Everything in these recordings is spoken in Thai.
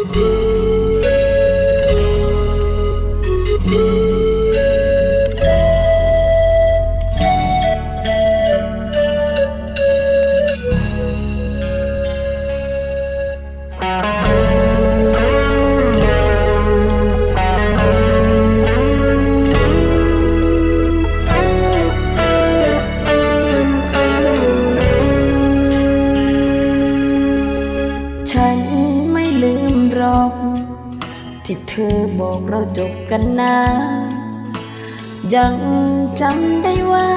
ฉั ที่เธอบอกเราจบกันนะ ยังจำได้ว่า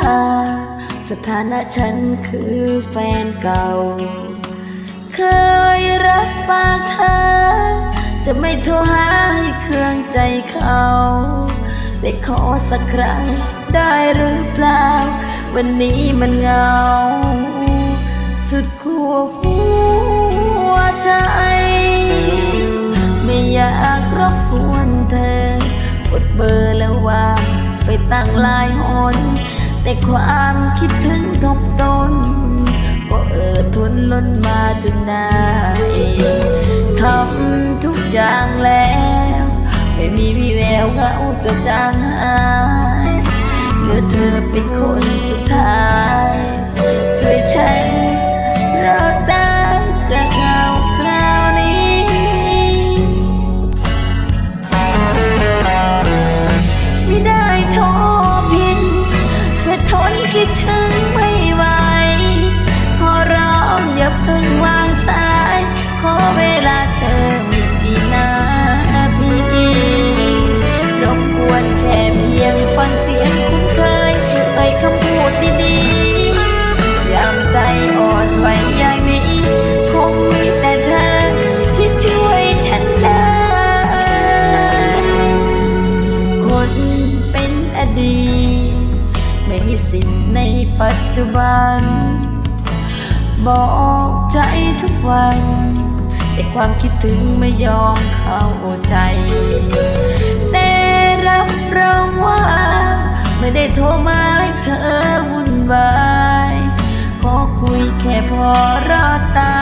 สถานะฉันคือแฟนเก่า เคยรับปากเธอ จะไม่โทรหาให้เครื่องใจเขาได้ขอสักครั้งได้หรือเปล่า วันนี้มันเงา สุดขั้วหัวใจ อยากรบกวนเธอกดเบอร์แล้วว่าไปตั้งหลายหนแต่ความคิดถึงทบตนก็เออทนล้นมาจนได้ทำทุกอย่างแล้ว ไม่มีวี่แววเขาจะจางหาย บอกใจทุกวัน แต่ความคิดถึงไม่ยอมเข้าใจแต่รับรองว่า ไม่ได้โทรมาให้เธอวุ่นวาย ขอคุยแค่พอรอดตา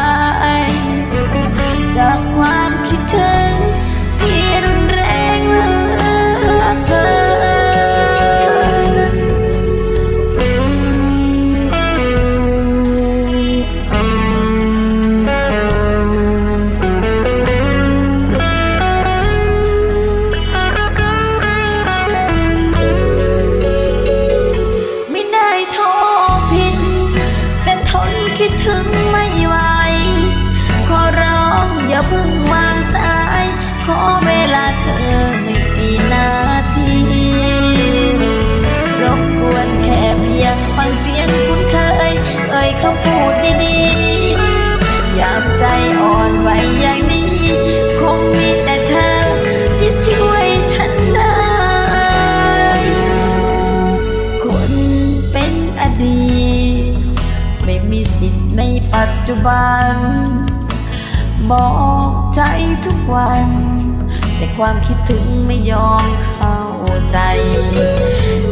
พิ่งวางสาย ขอเวลาเธอไม่กี่นาทีรบกวนแค่เพียงฟังเสียงคุ้นเคย เอ่ยคำพูดดีๆยามใจอ่อนไหวอย่างนี้ คงมีแต่เธอที่ช่วยฉันได้ คนเป็นอดีต ไม่มีสิทธิ์ในปัจจุบัน บอกใจทุกวัน แต่ความคิดถึงไม่ยอมเข้าใจ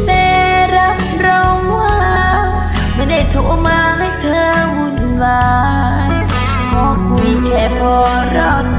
แต่รับรองว่า ไม่ได้โทรมาให้เธอวุ่นวายขอคุยแค่พอรอด